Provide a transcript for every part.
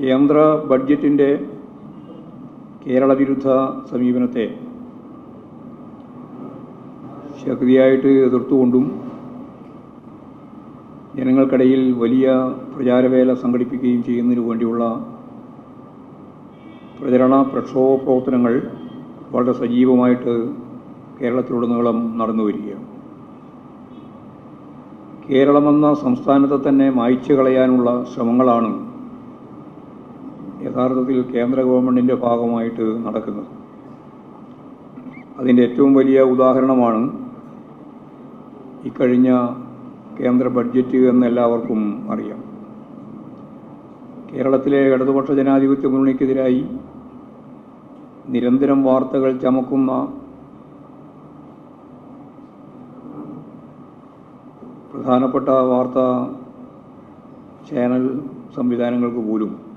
കേന്ദ്ര ബഡ്ജറ്റിന്റെ കേരള വിരുദ്ധ സമീപനത്തെ ശക്തിയായിട്ട് എതിർത്തുകൊണ്ടും ജനങ്ങൾക്കിടയിൽ വലിയ പ്രചാരവേല സംഘടിപ്പിക്കുകയും ചെയ്യുന്നതിനു വേണ്ടിയുള്ള പ്രചരണ പ്രക്ഷോഭ പ്രവർത്തനങ്ങൾ വളരെ സജീവമായിട്ട് കേരളത്തിലുടനീളം നടന്നു വരികയാണ്. കേരളമെന്ന സംസ്ഥാനത്തെ തന്നെ മായ്ച്ചു കളയാനുള്ള ശ്രമങ്ങളാണ് യഥാർത്ഥത്തിൽ കേന്ദ്ര ഗവൺമെന്റിന്റെ ഭാഗമായിട്ട് നടക്കുന്നത്. അതിന്റെ ഏറ്റവും വലിയ ഉദാഹരണമാണ് ഇക്കഴിഞ്ഞ കേന്ദ്ര ബഡ്ജറ്റ് എന്ന് എല്ലാവർക്കും അറിയാം. കേരളത്തിലെ ഇടതുപക്ഷ ജനാധിപത്യ മുന്നണിക്കെതിരായി നിരന്തരം വാർത്തകൾ ചമക്കുന്ന പ്രധാനപ്പെട്ട വാർത്താ ചാനൽ സംവിധാനങ്ങൾക്ക് പോലും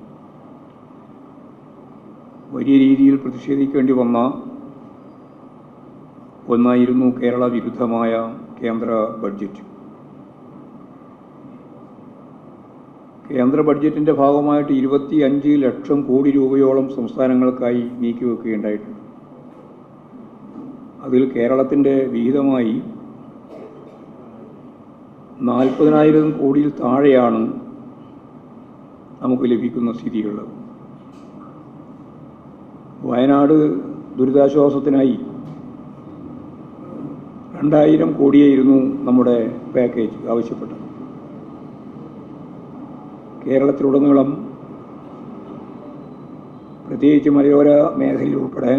വലിയ രീതിയിൽ പ്രതിഷേധിക്കേണ്ടി വന്ന ഒന്നായിരുന്നു കേരള വിരുദ്ധമായ കേന്ദ്ര ബഡ്ജറ്റ്. കേന്ദ്ര ബഡ്ജറ്റിന്റെ ഭാഗമായിട്ട് ഇരുപത്തി അഞ്ച് ലക്ഷം കോടി രൂപയോളം സംസ്ഥാനങ്ങൾക്കായി നീക്കിവെക്കുകയുണ്ടായിട്ടുണ്ട് അതിൽ കേരളത്തിന്റെ വിഹിതമായി നാൽപ്പതിനായിരം കോടിയിൽ താഴെയാണ് നമുക്ക് ലഭിക്കുന്ന സ്ഥിതിയുള്ളത്. വയനാട് ദുരിതാശ്വാസത്തിനായി രണ്ടായിരം കോടിയായിരുന്നു നമ്മുടെ പാക്കേജ് ആവശ്യപ്പെട്ടത്. കേരളത്തിലുടനീളം പ്രത്യേകിച്ച് മലയോര മേഖലയിൽ ഉൾപ്പെടെ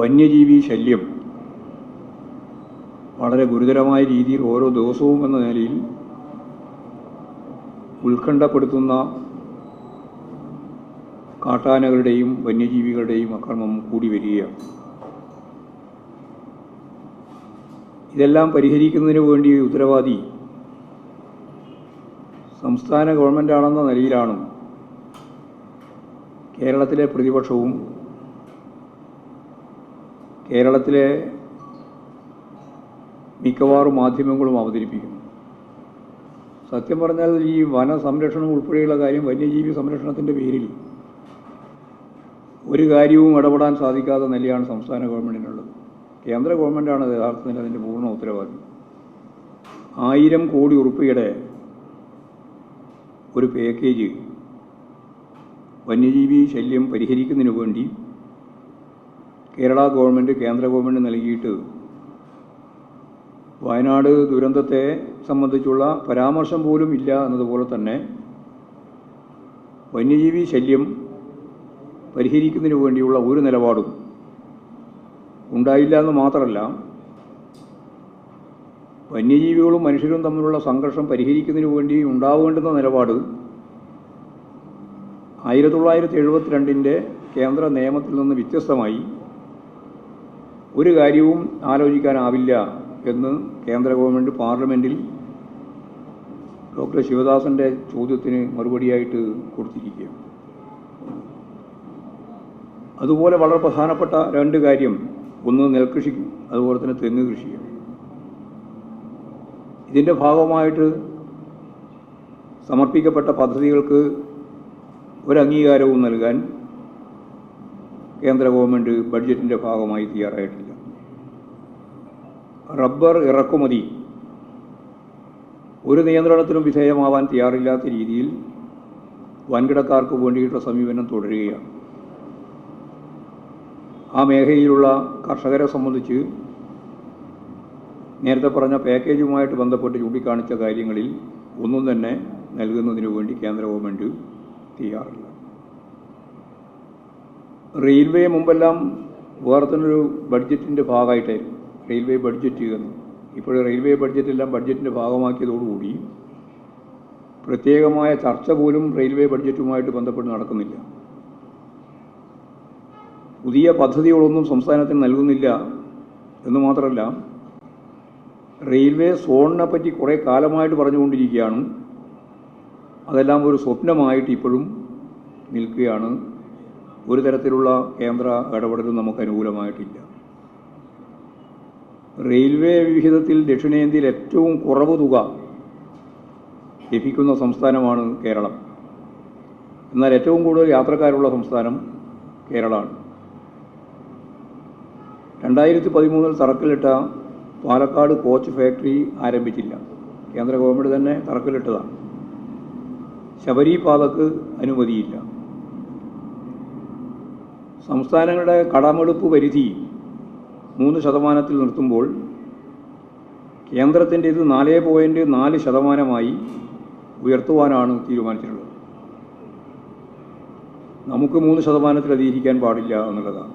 വന്യജീവി ശല്യം വളരെ ഗുരുതരമായ രീതിയിൽ ഓരോ ദിവസവും എന്ന നിലയിൽ ഉത്കണ്ഠപ്പെടുത്തുന്ന കാട്ടാനകളുടെയും വന്യജീവികളുടെയും അക്രമം കൂടി വരികയാണ്. ഇതെല്ലാം പരിഹരിക്കുന്നതിന് വേണ്ടി ഉത്തരവാദി സംസ്ഥാന ഗവൺമെന്റാണെന്ന നിലയിലാണ് കേരളത്തിലെ പ്രതിപക്ഷവും കേരളത്തിലെ മിക്കവാറും മാധ്യമങ്ങളും അവതരിപ്പിക്കുന്നു. സത്യം പറഞ്ഞാൽ ഈ വന സംരക്ഷണം ഉൾപ്പെടെയുള്ള കാര്യം വന്യജീവി സംരക്ഷണത്തിന്റെ പേരിൽ ഒരു കാര്യവും ഇടപെടാൻ സാധിക്കാത്ത നിലയാണ് സംസ്ഥാന ഗവൺമെന്റിനുള്ളത് കേന്ദ്ര ഗവൺമെന്റാണ് യഥാർത്ഥത്തിൽ അതിന്റെ പൂർണ ഉത്തരവാദി ആയിരം കോടി ഉറുപ്പിയുടെ ഒരു പാക്കേജ് വന്യജീവി ശല്യം പരിഹരിക്കുന്നതിന് വേണ്ടി കേരള ഗവൺമെന്റ് കേന്ദ്ര ഗവൺമെന്റ് നൽകിയിട്ട് വയനാട് ദുരന്തത്തെ സംബന്ധിച്ചുള്ള പരാമർശം പോലും ഇല്ല എന്നതുപോലെ തന്നെ വന്യജീവി ശല്യം പരിഹരിക്കുന്നതിന് വേണ്ടിയുള്ള ഒരു നിലപാടും ഉണ്ടായില്ല എന്ന് മാത്രമല്ല വന്യജീവികളും മനുഷ്യരും തമ്മിലുള്ള സംഘർഷം പരിഹരിക്കുന്നതിന് വേണ്ടി ഉണ്ടാവേണ്ടുന്ന നിലപാട് ആയിരത്തി തൊള്ളായിരത്തി എഴുപത്തിരണ്ടിന്റെ കേന്ദ്ര നിയമത്തിൽ നിന്ന് വ്യത്യസ്തമായി ഒരു കാര്യവും ആലോചിക്കാനാവില്ല എന്ന് കേന്ദ്ര ഗവൺമെന്റ് പാർലമെന്റിൽ ഡോക്ടർ ശിവദാസന്റെ ചോദ്യത്തിന് മറുപടിയായിട്ട് കൊടുത്തിരിക്കുകയാണ്. അതുപോലെ വളരെ പ്രധാനപ്പെട്ട രണ്ട് കാര്യം. ഒന്ന് നെൽകൃഷി അതുപോലെ തന്നെ തെങ്ങ് കൃഷിയും ഇതിന്റെ ഭാഗമായിട്ട് സമർപ്പിക്കപ്പെട്ട പദ്ധതികൾക്ക് ഒരു അംഗീകാരവും നൽകാൻ കേന്ദ്ര ഗവൺമെന്റ് ബഡ്ജറ്റിന്റെ ഭാഗമായി തയ്യാറായിട്ടില്ല. റബ്ബർ ഇറക്കുമതി ഒരു നിയന്ത്രണത്തിനും വിധേയമാവാൻ തയ്യാറില്ലാത്ത രീതിയിൽ വൻകിടക്കാർക്ക് വേണ്ടിയിട്ടുള്ള സമീപനം തുടരുകയാണ്. ആ മേഖലയിലുള്ള കർഷകരെ സംബന്ധിച്ച് നേരത്തെ പറഞ്ഞ പാക്കേജുമായിട്ട് ബന്ധപ്പെട്ട് ചൂണ്ടിക്കാണിച്ച കാര്യങ്ങളിൽ ഒന്നും തന്നെ നൽകുന്നതിന് വേണ്ടി കേന്ദ്ര ഗവൺമെന്റ് തയ്യാറില്ല. റെയിൽവേ മുമ്പെല്ലാം വേർത്തനൊരു ബഡ്ജറ്റിന്റെ ഭാഗമായിട്ടായിരുന്നു. റെയിൽവേ ബഡ്ജറ്റ് എന്ന്. ഇപ്പോൾ റെയിൽവേ ബഡ്ജറ്റെല്ലാം ബഡ്ജറ്റിന്റെ ഭാഗമാക്കിയതോടുകൂടി പ്രത്യേകമായ ചർച്ച പോലും റെയിൽവേ ബഡ്ജറ്റുമായിട്ട് ബന്ധപ്പെട്ട് നടക്കുന്നില്ല. പുതിയ പദ്ധതികളൊന്നും സംസ്ഥാനത്തിന് നൽകുന്നില്ല എന്ന് മാത്രമല്ല റെയിൽവേ സോണിനെ പറ്റി കുറേ കാലമായിട്ട് പറഞ്ഞുകൊണ്ടിരിക്കുകയാണ്. അതെല്ലാം ഒരു സ്വപ്നമായിട്ട് ഇപ്പോഴും നിൽക്കുകയാണ്. ഒരു തരത്തിലുള്ള കേന്ദ്ര ഇടപെടലും നമുക്ക് അനുകൂലമായിട്ടില്ല. റെയിൽവേ വിഹിതത്തിൽ ദക്ഷിണേന്ത്യയിൽ ഏറ്റവും കുറവ് തുക ലഭിക്കുന്ന സംസ്ഥാനമാണ് കേരളം. എന്നാൽ ഏറ്റവും കൂടുതൽ യാത്രക്കാരുള്ള സംസ്ഥാനം കേരളമാണ്. രണ്ടായിരത്തി പതിമൂന്നിൽ തറക്കല്ലിട്ട പാലക്കാട് കോച്ച് ഫാക്ടറി ആരംഭിച്ചില്ല. കേന്ദ്ര ഗവൺമെന്റ് തന്നെ തറക്കല്ലിട്ടതാണ്. ശബരി പാതക്ക് അനുമതിയില്ല. സംസ്ഥാനങ്ങളുടെ കടമെടുപ്പ് പരിധി മൂന്ന് ശതമാനത്തിൽ നിർത്തുമ്പോൾ കേന്ദ്രത്തിന്റെ ഇത് നാല് പോയിന്റ് നാല് ശതമാനമായി ഉയർത്തുവാനാണ് തീരുമാനിച്ചിട്ടുള്ളത്. നമുക്ക് മൂന്ന് ശതമാനത്തിൽ അധികരിക്കാൻ പാടില്ല എന്നുള്ളതാണ്.